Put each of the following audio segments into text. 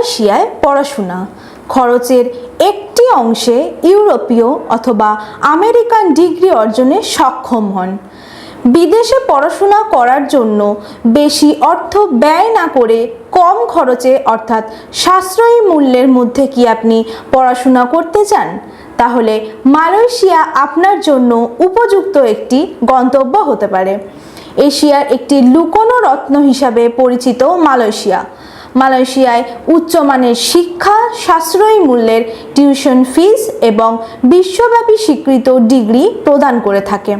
মালয়েশিয়ায় পড়াশোনা। খরচের একটি অংশে ইউরোপীয় অথবা আমেরিকান ডিগ্রি অর্জনে সক্ষম হন। বিদেশে পড়াশোনা করার জন্য বেশি অর্থ ব্যয় না করে কম খরচে, অর্থাৎ সাশ্রয়ী মূল্যের মধ্যে কি আপনি পড়াশোনা করতে চান? তাহলে মালয়েশিয়া আপনার জন্য উপযুক্ত একটি গন্তব্য হতে পারে। এশিয়ার একটি লুকোনো রত্ন হিসাবে পরিচিত মালয়েশিয়া। মালয়েশিয়ায় উচ্চমানের শিক্ষা, সাশ্রয়ী মূল্যের টিউশন ফিস এবং বিশ্বব্যাপী স্বীকৃত ডিগ্রি প্রদান করে থাকে।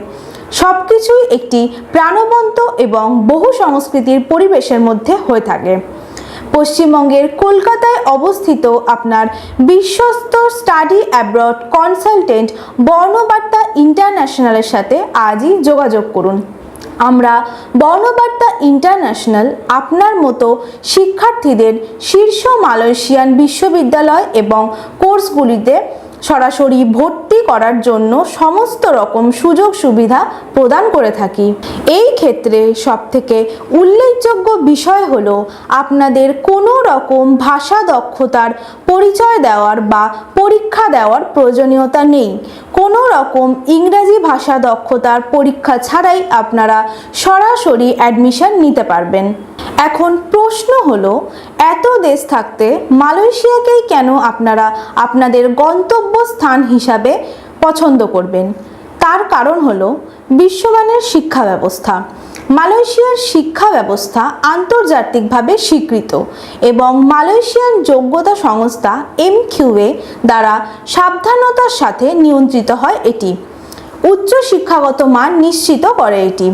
সব কিছুই একটি প্রাণবন্ত এবং বহু সংস্কৃতির পরিবেশের মধ্যে হয়ে থাকে। পশ্চিমবঙ্গের কলকাতায় অবস্থিত আপনার বিশ্বস্ত স্টাডি অ্যাব্রড কনসালটেন্ট বর্ণবার্তা ইন্টারন্যাশনালের সাথে আজই যোগাযোগ করুন। আমরা বর্ণবার্তা ইন্টারন্যাশনাল আপনার মতো শিক্ষার্থীদের শীর্ষ মালয়েশিয়ান বিশ্ববিদ্যালয় এবং কোর্সগুলিতে সরাসরি ভর্তি করার জন্য সমস্ত রকম সুযোগ সুবিধা প্রদান করে থাকি। এই ক্ষেত্রে সবথেকে উল্লেখযোগ্য বিষয় হল আপনাদের কোনো রকম ভাষা দক্ষতার পরিচয় দেওয়ার বা পরীক্ষা দেওয়ার প্রয়োজনীয়তা নেই। কোনো রকম ইংরেজি ভাষা দক্ষতার পরীক্ষা ছাড়াই আপনারা সরাসরি অ্যাডমিশন নিতে পারবেন। এখন প্রশ্ন হলো, এত দেশ থাকতে মালয়েশিয়াকেই কেন আপনারা আপনাদের গন্তব্য স্থান হিসাবে পছন্দ করবেন? তার কারণ হলো বিশ্বমানের শিক্ষা ব্যবস্থা। মালয়েশিয়ার শিক্ষা ব্যবস্থা আন্তর্জাতিকভাবে স্বীকৃত এবং মালয়েশিয়ান যোগ্যতা সংস্থা এমকিউএ দ্বারা সাবধানতার সাথে নিয়ন্ত্রিত হয় এটি। উচ্চ শিক্ষাগত মান নিশ্চিত করে এটি।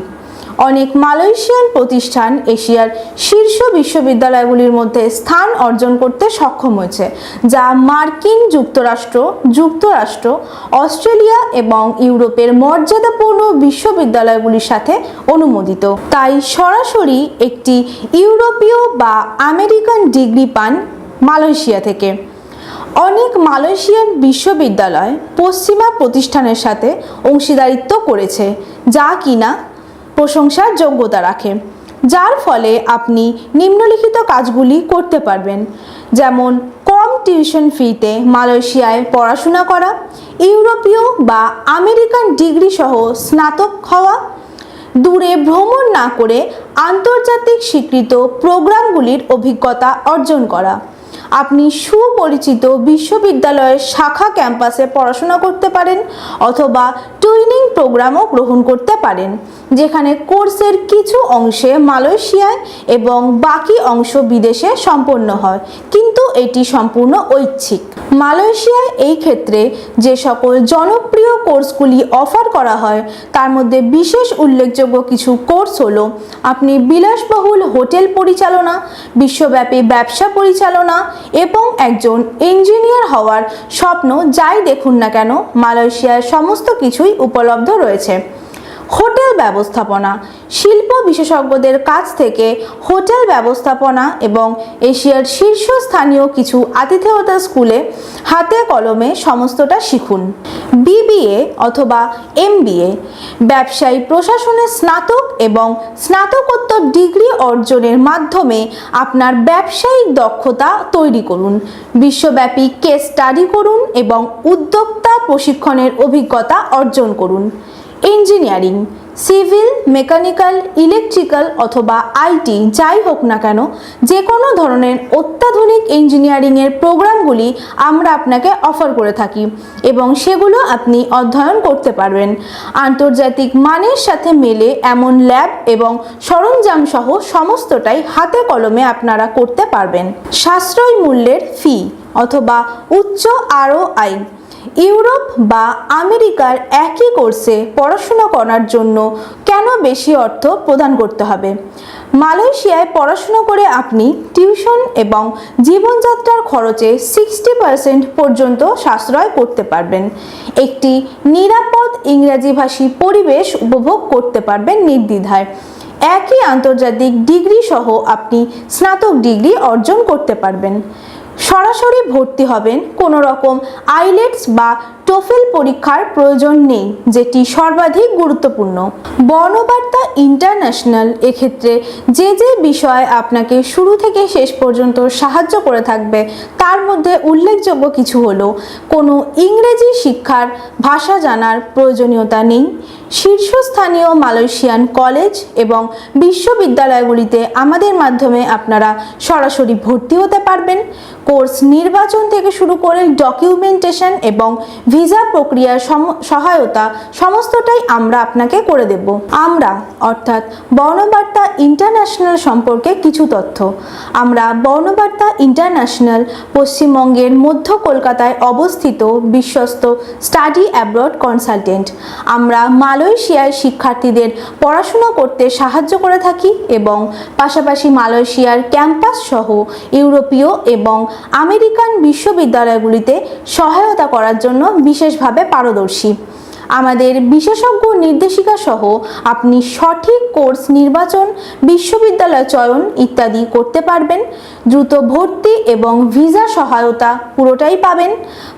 অনেক মালয়েশিয়ান প্রতিষ্ঠান এশিয়ার শীর্ষ বিশ্ববিদ্যালয়গুলির মধ্যে স্থান অর্জন করতে সক্ষম হয়েছে, যা মার্কিন যুক্তরাষ্ট্র যুক্তরাষ্ট্র, অস্ট্রেলিয়া এবং ইউরোপের মর্যাদাপূর্ণ বিশ্ববিদ্যালয়গুলির সাথে অনুমোদিত। তাই সরাসরি একটি ইউরোপীয় বা আমেরিকান ডিগ্রি পান মালয়েশিয়া থেকে। অনেক মালয়েশিয়ান বিশ্ববিদ্যালয় পশ্চিমা প্রতিষ্ঠানের সাথে অংশীদারিত্ব করেছে, যা কিনা প্রশংসার যোগ্যতা রাখে। যার ফলে আপনি নিম্নলিখিত কাজগুলি করতে পারবেন। যেমন কম টিউশন ফিতে মালয়েশিয়ায় পড়াশোনা করা, ইউরোপীয় বা আমেরিকান ডিগ্রি সহ স্নাতক হওয়া, দূরে ভ্রমণ না করে আন্তর্জাতিক স্বীকৃত প্রোগ্রামগুলির অভিজ্ঞতা অর্জন করা। আপনি সুপরিচিত বিশ্ববিদ্যালয়ের শাখা ক্যাম্পাসে পড়াশোনা করতে পারেন অথবা টুইনিং প্রোগ্রামও গ্রহণ করতে পারেন, যেখানে কোর্সের কিছু অংশে মালয়েশিয়ায় এবং বাকি অংশ বিদেশে সম্পন্ন হয়, কিন্তু এটি সম্পূর্ণ ঐচ্ছিক। মালয়েশিয়ায় এই ক্ষেত্রে যে সকল জনপ্রিয় কোর্সগুলি অফার করা হয়, তার মধ্যে বিশেষ উল্লেখযোগ্য কিছু কোর্স হলো, আপনি বিলাসবহুল হোটেল পরিচালনা, বিশ্বব্যাপী ব্যবসা পরিচালনা এবং একজন ইঞ্জিনিয়ার হওয়ার স্বপ্ন যাই দেখুন না কেন মালয়েশিয়ায় সমস্ত কিছুই উপলব্ধ রয়েছে। হোটেল ব্যবস্থাপনা, শিল্প বিশেষজ্ঞদের কাছ থেকে হোটেল ব্যবস্থাপনা এবং এশিয়ার শীর্ষস্থানীয় কিছু আতিথেয়তা স্কুলে হাতে কলমে সমস্তটা শিখুন। বিবিএ অথবা এমবিএ, ব্যবসায়ী প্রশাসনে স্নাতক এবং স্নাতকোত্তর ডিগ্রি অর্জনের মাধ্যমে আপনার ব্যবসায়িক দক্ষতা তৈরি করুন। বিশ্বব্যাপী কেস স্টাডি করুন এবং উদ্যোক্তা প্রশিক্ষণের অভিজ্ঞতা অর্জন করুন। ইঞ্জিনিয়ারিং, সিভিল, মেকানিক্যাল, ইলেকট্রিক্যাল অথবা আইটি, যাই হোক না কেন যে কোনো ধরনের অত্যাধুনিক ইঞ্জিনিয়ারিংয়ের প্রোগ্রামগুলি আমরা আপনাকে অফার করে থাকি এবং সেগুলো আপনি অধ্যয়ন করতে পারবেন। আন্তর্জাতিক মানের সাথে মেলে এমন ল্যাব এবং সরঞ্জাম সহ সমস্তটাই হাতে কলমে আপনারা করতে পারবেন। সাশ্রয় মূল্যের ফি অথবা উচ্চ আরও আই ইউরোপ বা আমেরিকার একই কোর্সে পড়াশোনা করার জন্য কেন বেশি অর্থ প্রদান করতে হবে? মালয়েশিয়ায় পড়াশোনা করে আপনি টিউশন এবং জীবনযাত্রার খরচে সিক্সটি পার্সেন্ট পর্যন্ত সাশ্রয় করতে পারবেন। একটি নিরাপদ ইংরাজিভাষী পরিবেশ উপভোগ করতে পারবেন নির্দ্বিধায়। একই আন্তর্জাতিক ডিগ্রি সহ আপনি স্নাতক ডিগ্রি অর্জন করতে পারবেন। সরাসরি ভর্তি হবেন কোনো রকম আইলেটস বা টোফেল পরীক্ষার প্রয়োজন নেই, যেটি সর্বাধিক গুরুত্বপূর্ণ। বর্ণবার্তা ইন্টারন্যাশনাল এক্ষেত্রে যে যে বিষয় আপনাকে শুরু থেকে শেষ পর্যন্ত সাহায্য করে থাকবে, তার মধ্যে উল্লেখযোগ্য কিছু হলো, কোনো ইংরেজি শিক্ষার ভাষা জানার প্রয়োজনীয়তা নেই শীর্ষস্থানীয় মালয়েশিয়ান কলেজ এবং বিশ্ববিদ্যালয়গুলিতে আমাদের মাধ্যমে আপনারা সরাসরি ভর্তি হতে পারবেন। কোর্স নির্বাচন থেকে শুরু করে ডকুমেন্টেশন এবং ভিসা প্রক্রিয়ার সহায়তা সমস্তটাই আমরা আপনাকে করে দেব। আমরা, অর্থাৎ বর্ণবার্তা ইন্টারন্যাশনাল সম্পর্কে কিছু তথ্য। আমরা বর্ণবার্তা ইন্টারন্যাশনাল পশ্চিমবঙ্গের মধ্য কলকাতায় অবস্থিত বিশ্বস্ত স্টাডি অ্যাব্রড কনসালটেন্ট। আমরা মালয়েশিয়ায় শিক্ষার্থীদের পড়াশোনা করতে সাহায্য করে থাকি এবং পাশাপাশি মালয়েশিয়ার ক্যাম্পাস সহ ইউরোপীয় এবং আমেরিকান বিশ্ববিদ্যালয়গুলিতে সহায়তা করার জন্য বিশেষভাবে পারদর্শী। আমাদের বিশেষজ্ঞ নির্দেশিকা সহ আপনি সঠিক কোর্স নির্বাচন, বিশ্ববিদ্যালয় চয়ন ইত্যাদি করতে পারবেন। দ্রুত ভর্তি এবং ভিসা সহায়তা পুরোটাই পাবেন।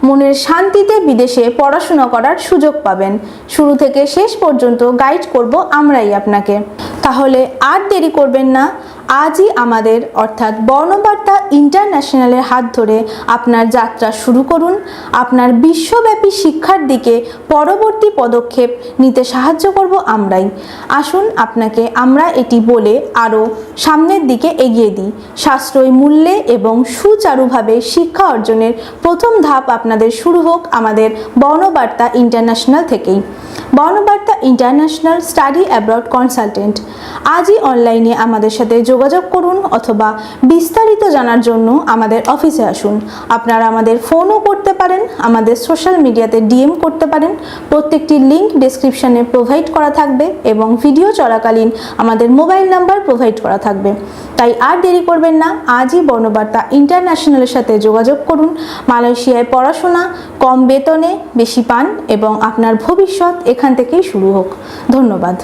মনের শান্তিতে বিদেশে পড়াশোনা করার সুযোগ পাবেন। শুরু থেকে শেষ পর্যন্ত গাইড করব আমরাই আপনাকে। তাহলে আর দেরি করবেন না। আজই আমাদের, অর্থাৎ বর্ণবার্তা ইন্টারন্যাশনালের হাত ধরে আপনার যাত্রা শুরু করুন। আপনার বিশ্বব্যাপী শিক্ষার দিকে পরবর্তী পদক্ষেপ নিতে সাহায্য করব আমরাই। আসুন আপনাকে আমরা এটি বলে আরও সামনের দিকে এগিয়ে দিই। সাশ্রয়ী মূল্যে এবং সুচারুভাবে শিক্ষা অর্জনের প্রথম ধাপ আপনাদের শুরু হোক আমাদের বর্ণবার্তা ইন্টারন্যাশনাল থেকেই। Barnabarta international study abroad consultant. আজই অনলাইনে আমাদের সাথে যোগাযোগ করুন অথবা বিস্তারিত জানার জন্য আমাদের অফিসে আসুন। আপনারা আমাদের ফোনও করতে পারেন, আমাদের সোশ্যাল মিডিয়াতে ডিএম করতে পারেন। প্রত্যেকটি লিঙ্ক ডেসক্রিপশনে প্রোভাইড করা থাকবে এবং ভিডিও চলাকালীন আমাদের মোবাইল নাম্বার প্রোভাইড করা থাকবে। তাই আর দেরি করবেন না। আজই বর্ণবার্তা ইন্টারন্যাশনালের সাথে যোগাযোগ করুন। মালয়েশিয়ায় পড়াশোনা, কম বেতনে, বেশি পান এবং আপনার ভবিষ্যৎ এখান থেকেই শুরু হোক। ধন্যবাদ।